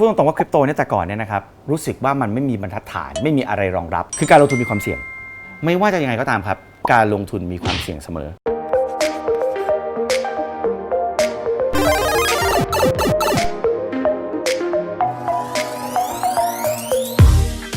พูดตรงๆว่าคริปโตเนี่ยแต่ก่อนเนี่ยนะครับรู้สึกว่ามันไม่มีบรรทัดฐานไม่มีอะไรรองรับ คือการลงทุนมีความเสี่ยง ไม่ว่าจะยังไงก็ตามครับ การลงทุนมีความเสี่ยงเสมอ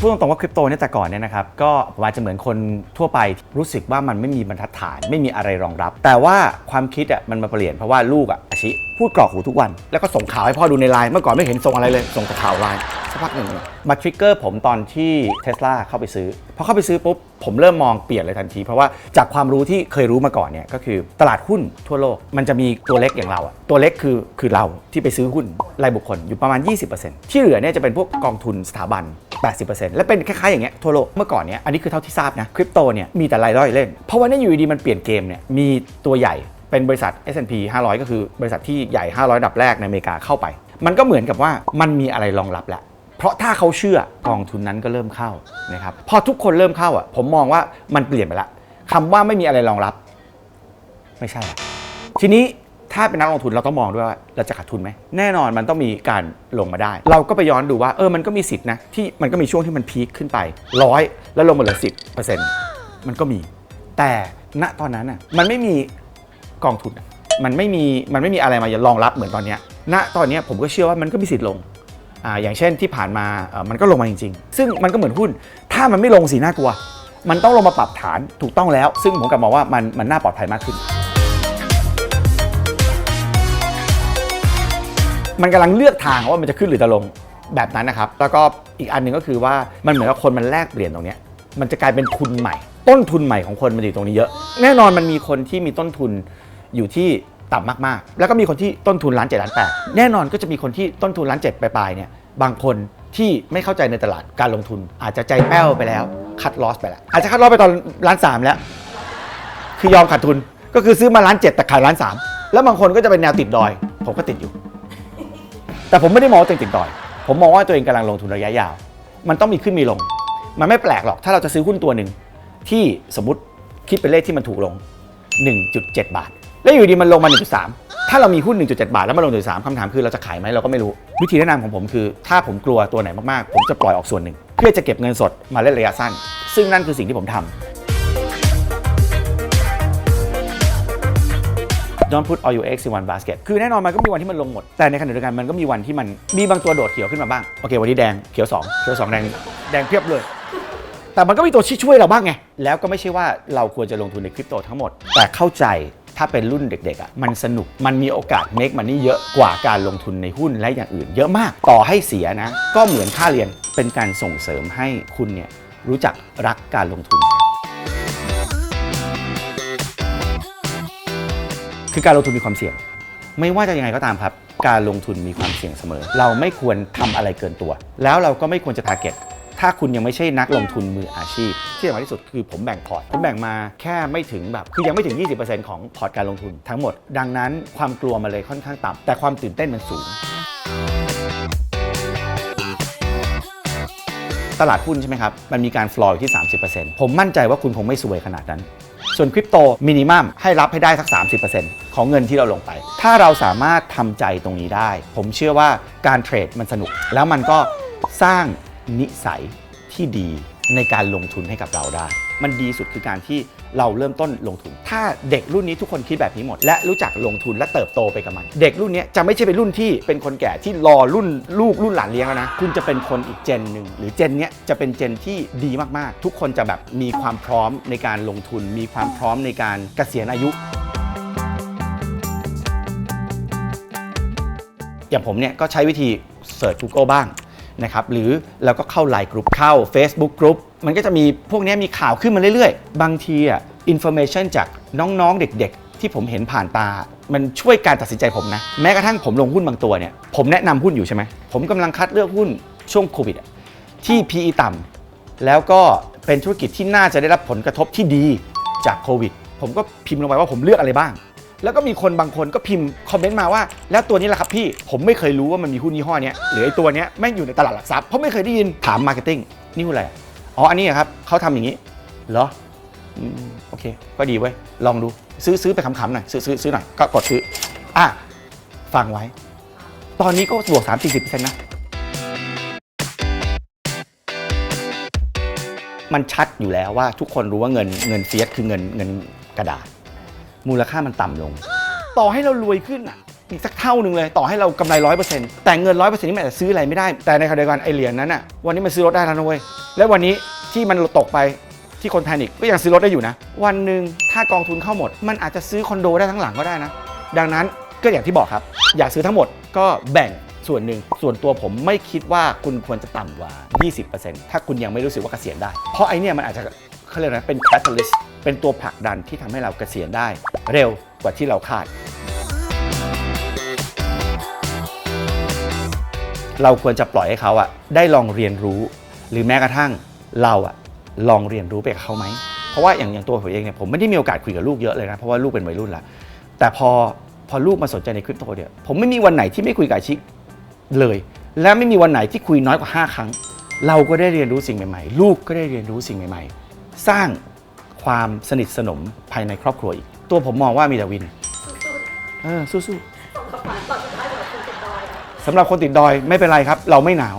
พูดตรงๆว่าคริปโตเนี่ยแต่ก่อนเนี่ยนะครับก็ประมาณจะเหมือนคนทั่วไปรู้สึกว่ามันไม่มีบรรทัดฐานไม่มีอะไรรองรับ แต่ว่าความคิดอะมันมาเปลี่ยนเพราะว่าลูกอะอาชิพูดกรอกหูทุกวัน แล้วก็ส่งข่าวให้พ่อดูในไลน์เมื่อก่อนไม่เห็นส่งอะไรเลยส่งแต่ข่าวไลน์สักพักหนึ่งมาทริกเกอร์ผมตอนที่เทสลาเข้าไปซื้อพอเข้าไปซื้อปุ๊บผมเริ่มมองเปลี่ยนเลยทันที เพราะว่าจากความรู้ที่เคยรู้มาก่อนเนี่ยก็คือตลาดหุ้นทั่วโลก มันจะมีตัวเล็กอย่างเราอะตัวเล็กคือคือเราที่ไปซื้อหุ้นรายบุคคลอยู่ประมาณ 20%ที่เหลือเนี่ยจะเป็นพวกกองทุนสถาบัน 80%และเป็นคล้ายๆอย่างเงี้ยทั่วโลกเมื่อก่อนเนี่ยอันนี้คือเท่าที่ทราบนะคริปโตเนี่ยมีแต่รายย่อยเล่น เพราะว่าเนี่ยอยู่ดีๆมันเปลี่ยนเกมเนี่ยมีตัวใหญ่เป็นบริษัท S&P 500 ก็คือบริษัทที่ใหญ่ 500อันดับแรกในอเมริกาเข้าไป มันก็เหมือนกับว่ามันมีอะไรรองรับแล้วเพราะถ้าเขาเชื่อกองทุนนั้นก็เริ่มเข้านะครับพอทุกคนเริ่มเข้าอะผมมองว่ามันเปลี่ยนไปละคำว่าไม่มีอะไรรองรับ ไม่ใช่ ทีนี้ ถ้าเป็นนักลงทุนเราต้องมองด้วยว่าเราจะขาดทุนไหมแน่นอนมันต้องมีการลงมาได้ เราก็ไปย้อนดูว่าเออมันก็มีสิทธินะที่มันก็มีช่วงที่มันพีคขึ้นไปร้อยแล้วลงมาเหลือสิบเปอร์เซ็นต์มันก็มี แต่ณตอนนั้นอะมันไม่มีกองทุนมันไม่มีมันไม่มีอะไรมารองรับเหมือนตอนเนี้ยณตอนเนี้ยผมก็เชื่อว่ามันก็มีสิทธิ์ลงอ่าอย่างเช่นที่ผ่านมาเออมันก็ลงมาจริง ๆ ซึ่งมันก็เหมือนหุ้น ถ้ามันไม่ลงสีน่ากลัว มันต้องลงมาปรับฐานถูกต้องแล้ว ซึ่งผมกลับมองว่ามันมันน่าปลอดภัยมากขึ้น มันกำลังเลือกทางว่ามันจะขึ้นหรือจะลงแบบนั้นนะครับ แล้วก็อีกอันหนึ่งก็คือว่ามันเหมือนกับคนมันแลกเปลี่ยนตรงนี้มันจะกลายเป็นทุนใหม่ ต้นทุนใหม่ของคนมันอยู่ตรงนี้เยอะ แน่นอนมันมีคนที่มีต้นทุนอยู่ที่ต่ำมากๆ แล้วก็มีคนที่ต้นทุนล้านเจ็ดล้านแปดแน่นอนก็จะมีคนที่ต้นทุนล้านเจ็ดปลายๆเนี่ยบางคนที่ไม่เข้าใจในตลาดการลงทุน อาจจะใจแป้วไปแล้วคัดลอสไปแล้วอาจจะคัดลอสไปตอนล้านสามแล้ว คือยอมขาดทุนก็คือซื้อมาล้านเจ็ดแต่ขายล้านสามแล้วบางคนก็จะเป็นแนวติดดอย ผมก็ติดอยู่ แต่ผมไม่ได้มองว่าตัวเองติดดอย ผมมองว่าตัวเองกำลังลงทุนระยะยาว มันต้องมีขึ้นมีลง มันไม่แปลกหรอกถ้าเราจะซื้อหุ้นตัวหนึ่งที่สมมติคิดเป็นเลขที่มันถูกลง 1.7 บาท แล้วอยู่ดีมันลงมา 1.3 ถ้าเรามีหุ้น 1.7 บาทแล้วมันลง1.3คำถามคือเราจะขายไหมเราก็ไม่รู้ วิธีแนะนำของผมคือ ถ้าผมกลัวตัวไหนมากๆ ผมจะปล่อยออกส่วนหนึ่ง เพื่อจะเก็บเงินสดมาเล่นระยะสั้น ซึ่งนั่นคือสิ่งที่ผมทำ Don't put all your eggs in one basket คือแน่นอนมันก็มีวันที่มันลงหมด แต่ในขณะเดียวกันมันก็มีวันที่มันมีบางตัวโดดเขียวขึ้นมาบ้าง โอเควันนี้แดงเขียว2เขียว2แดงแดงเพียบเลย แต่มันก็มีตัวที่ช่วยเราบ้างไง แล้วก็ไม่ใช่ว่าเราควรจะลงทุนในคริปโตทั้งหมด แต่เข้าใจถ้าเป็นรุ่นเด็กๆอะมันสนุกมันมีโอกาส make money เยอะกว่าการลงทุนในหุ้นและอย่างอื่น เยอะมากต่อให้เสียนะ ก็เหมือนค่าเรียนเป็นการส่งเสริมให้คุณเนี่ยรู้จักรักการลงทุน คือการลงทุนมีความเสี่ยง ไม่ว่าจะยังไงก็ตามครับ การลงทุนมีความเสี่ยงเสมอ เราไม่ควรทำอะไรเกินตัว แล้วเราก็ไม่ควรจะทาร์เก็ตถ้าคุณยังไม่ใช่นักลงทุนมืออาชีพ ที่สำคัญที่สุดคือผมแบ่งพอร์ต ผมแบ่งมาแค่ไม่ถึงแบบ คือยังไม่ถึง 20%ของพอร์ตการลงทุนทั้งหมด ดังนั้นความกลัวมันเลยค่อนข้างต่ำแต่ความตื่นเต้นมันสูง ตลาดหุ้นใช่ไหมครับ มันมีการฟลอร์อยู่ที่ 30%ผมมั่นใจว่าคุณคงไม่สวยขนาดนั้น ส่วนคริปโตมินิมัมให้รับให้ได้สัก 30%ของเงินที่เราลงไป ถ้าเราสามารถทำใจตรงนี้ได้ ผมเชื่อว่าการเทรดมันสนุก แล้วมันก็สร้างนิสัยที่ดีในการลงทุนให้กับเราได้ มันดีสุดคือการที่เราเริ่มต้นลงทุน ถ้าเด็กรุ่นนี้ทุกคนคิดแบบนี้หมด และรู้จักลงทุนและเติบโตไปกับมัน เด็กรุ่นนี้จะไม่ใช่เป็นรุ่นที่เป็นคนแก่ที่รอรุ่นลูกรุ่นหลานเลี้ยงแล้วนะ คุณจะเป็นคนอีกเจนหนึ่งหรือเจนเนี้ยจะเป็นเจนที่ดีมากๆ ทุกคนจะแบบมีความพร้อมในการลงทุน มีความพร้อมในการเกษียณอายุอย่างผมเนี่ยก็ใช้วิธีเสิร์ช Google บ้าง นะครับหรือเราก็เข้า Line Group เข้า Facebook Group มันก็จะมีพวกนี้มีข่าวขึ้นมาเรื่อยๆ บางทีอะอินโฟเมชันจากน้องๆ เด็กๆ ที่ผมเห็นผ่านตา มันช่วยการตัดสินใจผมนะ แม้กระทั่งผมลงหุ้นบางตัวเนี่ยผมแนะนำหุ้นอยู่ใช่ไหมผมกำลังคัดเลือกหุ้นช่วงโควิดที่ PE ต่ำแล้วก็เป็นธุรกิจที่น่าจะได้รับผลกระทบที่ดีจากโควิดผมก็พิมพ์ลงไปว่าผมเลือกอะไรบ้าง แล้วก็มีคนบางคนก็พิมพ์คอมเมนต์มาว่า แล้วตัวนี้ล่ะครับพี่ผมไม่เคยรู้ว่ามันมีหุ้นยี่ห้อนี้หรือไอ้ตัวนี้แม่งอยู่ในตลาดหลักทรัพย์เพราะไม่เคยได้ยินถามมาร์เก็ตติ้งนี่หุ้นอะไรอ๋ออันนี้ครับเขาทำอย่างนี้เหรออือโอเค ก็ดีเว้ยลองดูซื้อซื้อไปขำๆหน่อยซื้อซื้อซื้อหน่อยก็กดซื้ออะฟังไว้ ตอนนี้ก็บวกสามสี่สิบเปอร์เซ็นะมันชัดอยู่แล้วว่าทุกคนรู้ว่าเงินเงินเฟียสคือเงินเงินกระดาษ มูลค่ามันต่ำลง ต่อให้เรารวยขึ้นอะอีกสักเท่าหนึ่งเลยต่อให้เรากำไรร้อยเปอร์เซ็นต์แต่เงินร้อยเปอร์เซ็นต์นี่มันจจะซื้ออะไรไม่ได้ แต่ในขณะเดียวกันไอเหรียญนั้นอะวันนี้มันซื้อรถได้แล้วนะเว้ยและวันนี้ที่มันตกไปที่คนแพนิคก็ยังซื้อรถได้อยู่นะ วันหนึ่งถ้ากองทุนเข้าหมด มันอาจจะซื้อคอนโดได้ทั้งหลังก็ได้นะ ดังนั้นก็อย่างที่บอกครับ อยากซื้อทั้งหมดก็แบ่งส่วนหนึ่งส่วนตัวผมไม่คิดว่าคุณควรจะต่ำกว่า 20%ถ้าคุณยังไม่รู้สึกว่าเกษียณได้ เพราะไอเนี่ยมันอาจจะ เขาเรียกนะเป็น catalyst เป็นตัวผลักดันที่ทำให้เราเกษียณได้เร็วกว่าที่เราคาด เราควรจะปล่อยให้เขาอะได้ลองเรียนรู้ หรือแม้กระทั่งเราอะลองเรียนรู้ไปกับเขาไหม เพราะว่าอย่างอย่างตัวผมเองเนี่ยผมไม่ได้มีโอกาสคุยกับลูกเยอะเลยนะ เพราะว่าลูกเป็นวัยรุ่นละแต่พอพอลูกมาสนใจในคริปโตเนี่ยผมไม่มีวันไหนที่ไม่คุยกับชิเลย และไม่มีวันไหนที่คุยน้อยกว่า 5 ครั้ง เราก็ได้เรียนรู้สิ่งใหม่ๆ ลูกก็ได้เรียนรู้สิ่งใหม่ๆ สร้างความสนิทสนมภายในครอบครัวอีก ตัวผมมองว่ามีแต่วินเออสู้ๆสำหรับคนติดดอยไม่เป็นไรครับ เราไม่หนาว